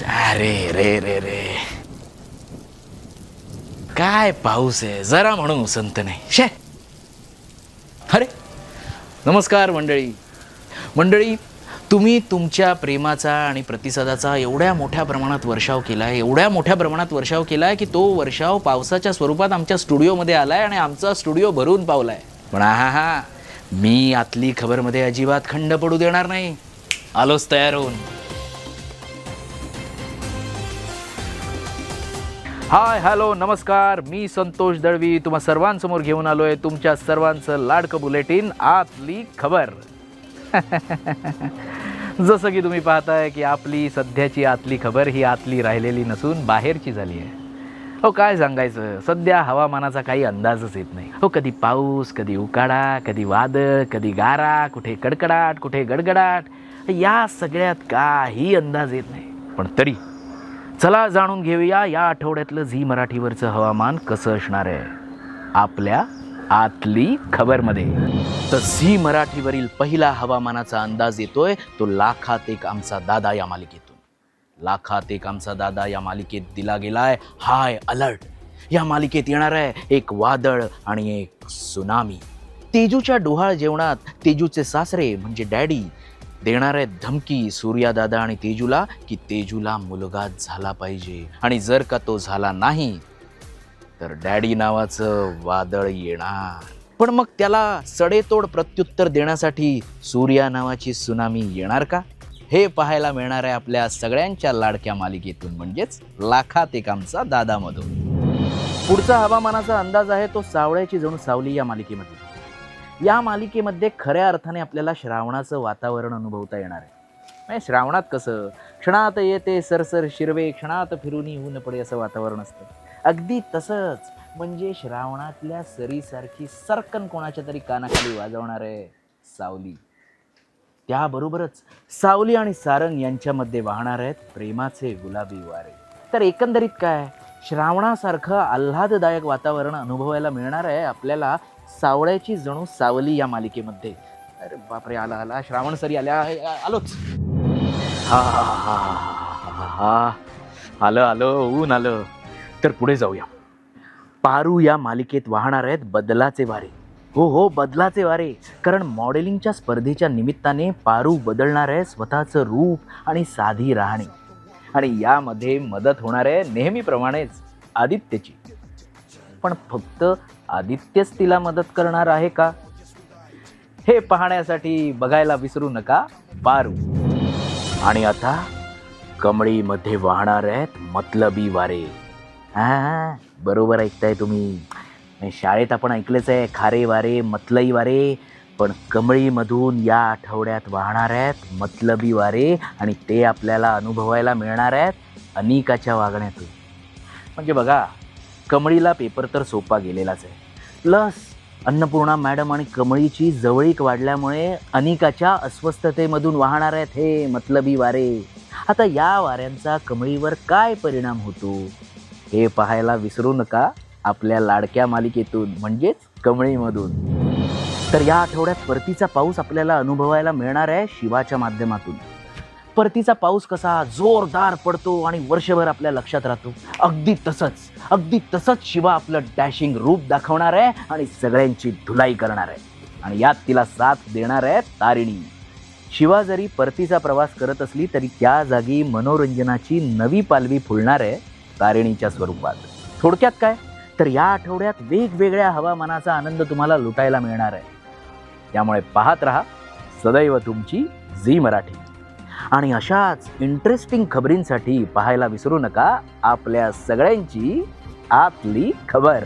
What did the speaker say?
अरे रे रे रे. काय पाऊस आहे? जरा म्हणून उसंत नाही. शे. अरे नमस्कार मंडळी. मंडळी तुम्ही तुमच्या प्रेमाचा आणि प्रतिसादाचा एवढ्या मोठ्या प्रमाणात वर्षाव केला आहे एवढ्या मोठ्या प्रमाणात वर्षाव केला आहे की तो वर्षाव पावसाच्या स्वरूपात आमच्या स्टुडिओमध्ये आला आहे आणि आमचा स्टुडिओ भरून पावला आहे पण हा हा. मी आतली खबरमध्ये अजिबात खंड पडू देणार नाही. आलोच तयार होऊन. हाय हॅलो नमस्कार. मी संतोष दळवी तुम्हा सर्वांसमोर घेऊन आलोय तुमच्या सर्वांचं लाडकं बुलेटिन आतली खबर. जसं की तुम्ही पाहताय की आपली सध्याची आतली खबर ही आतली राहिलेली नसून बाहेरची झाली आहे. हो काय सांगायचं? सध्या हवामानाचा काही अंदाजच येत नाही. हो कधी पाऊस कधी उकाडा कधी वादळ कधी गारा कुठे कडकडाट कुठे गडगडाट या सगळ्यात काही अंदाज येत नाही. पण तरी चला जाणून घेऊया या आठवड्यातलं झी मराठीवरचं हवामान कसं असणार आहे. आपल्या आतली खबरमध्ये. तर झी मराठीवरील पहिला हवामानाचा अंदाज येतोय तो लाखात एक आमचा दादा या मालिकेतून. लाखात एक आमचा दादा या मालिकेत दिला गेलाय. High alert. या मालिकेत येणार आहे एक वादळ आणि एक सुनामी. तेजूच्या डोहाळ जेवणात तेजूचे सासरे म्हणजे डॅडी देणार आहेत धमकी सूर्यादादा आणि तेजूला की तेजूला मुलगा झाला पाहिजे. आणि जर का तो झाला नाही तर डॅडी नावाचं वादळ येणार. पण मग त्याला सडेतोड प्रत्युत्तर देण्यासाठी सूर्या नावाची सुनामी येणार का? हे पाहायला मिळणार आहे आपल्या सगळ्यांच्या लाडक्या मालिकेतून म्हणजेच लाखात एक आमचा दादामधून. पुढचा हवामानाचा अंदाज आहे तो सावळ्याची जणू सावली या मालिकेमध्ये. या मालिकेमध्ये खऱ्या अर्थाने आपल्याला श्रावणाचं वातावरण अनुभवता येणार आहे. म्हणजे श्रावणात कसं? क्षणात येते सरसर शिरवे क्षणात फिरून ऊन पडे असं वातावरण असतं. अगदी तसंच म्हणजे श्रावणातल्या सरीसारखी सरकन कोणाच्या तरी कानाखाली वाजवणार आहे सावली. त्याबरोबरच सावली आणि सारंग यांच्यामध्ये वाहणार आहेत प्रेमाचे गुलाबी वारे. तर एकंदरीत काय? श्रावणासारखं आल्हाददायक वातावरण अनुभवायला मिळणार आहे आपल्याला सावळ्याची जणू सावली या मालिकेमध्ये. अरे बापरे आला आला. श्रावण सरी आल्या. आलोच. हा हा हा हा हा. आलं आलं ऊन आलं. तर पुढे जाऊया. पारू या मालिकेत वाहणार आहेत बदलाचे वारे. हो हो बदलाचे वारे. कारण मॉडेलिंगच्या स्पर्धेच्या निमित्ताने पारू बदलणार आहे स्वतःचं रूप आणि साधी राहणे. आणि यामध्ये मदत होणार आहे नेहमीप्रमाणेच आदित्यची. पण फक्त आदित्यच तिला मदत करणार आहे का? हे पाहण्यासाठी बघायला विसरू नका पारू. आणि आता कमळीमध्ये वाहणार आहेत मतलबी वारे. हां बरोबर ऐकताय तुम्ही. शाळेत आपण ऐकलंच आहे खारे वारे मतलई वारे. पण कमळीमधून या आठवड्यात वाहणार आहेत मतलबी वारे आणि ते आपल्याला अनुभवायला मिळणार आहेत अनिकाच्या वागण्यातून. म्हणजे बघा कमळीला पेपर तर सोपा गेलेलाच आहे. प्लस अन्नपूर्णा मॅडम आणि कमळीची जवळीक वाढल्यामुळे अनेकाच्या अस्वस्थतेमधून वाहणार आहेत हे मतलबी वारे. आता या वाऱ्यांचा कमळीवर काय परिणाम होतो? हे पाहायला विसरू नका आपल्या लाडक्या मालिकेतून म्हणजेच कमळीमधून. तर या आठवड्यात परतीचा पाऊस आपल्याला अनुभवायला मिळणार आहे शिवाच्या माध्यमातून. परतीचा पाऊस कसा जोरदार पडतो आणि वर्षभर आपल्या लक्षात राहतो. अगदी तसंच अगदी तसंच शिवा आपलं डॅशिंग रूप दाखवणार आहे आणि सगळ्यांची धुलाई करणार आहे. आणि यात तिला साथ देणार आहे तारिणी. शिवा जरी परतीचा प्रवास करत असली तरी त्या जागी मनोरंजनाची नवी पालवी फुलणार आहे तारिणीच्या स्वरूपात. थोडक्यात काय? तर या आठवड्यात वेगवेगळ्या हवामानाचा आनंद तुम्हाला लुटायला मिळणार आहे. त्यामुळे पाहत रहा सदैव तुमची झी मराठी. आणि अशाच इंटरेस्टिंग खबरींसाठी पाहायला विसरू नका आपल्या सगळ्यांची आतली खबर.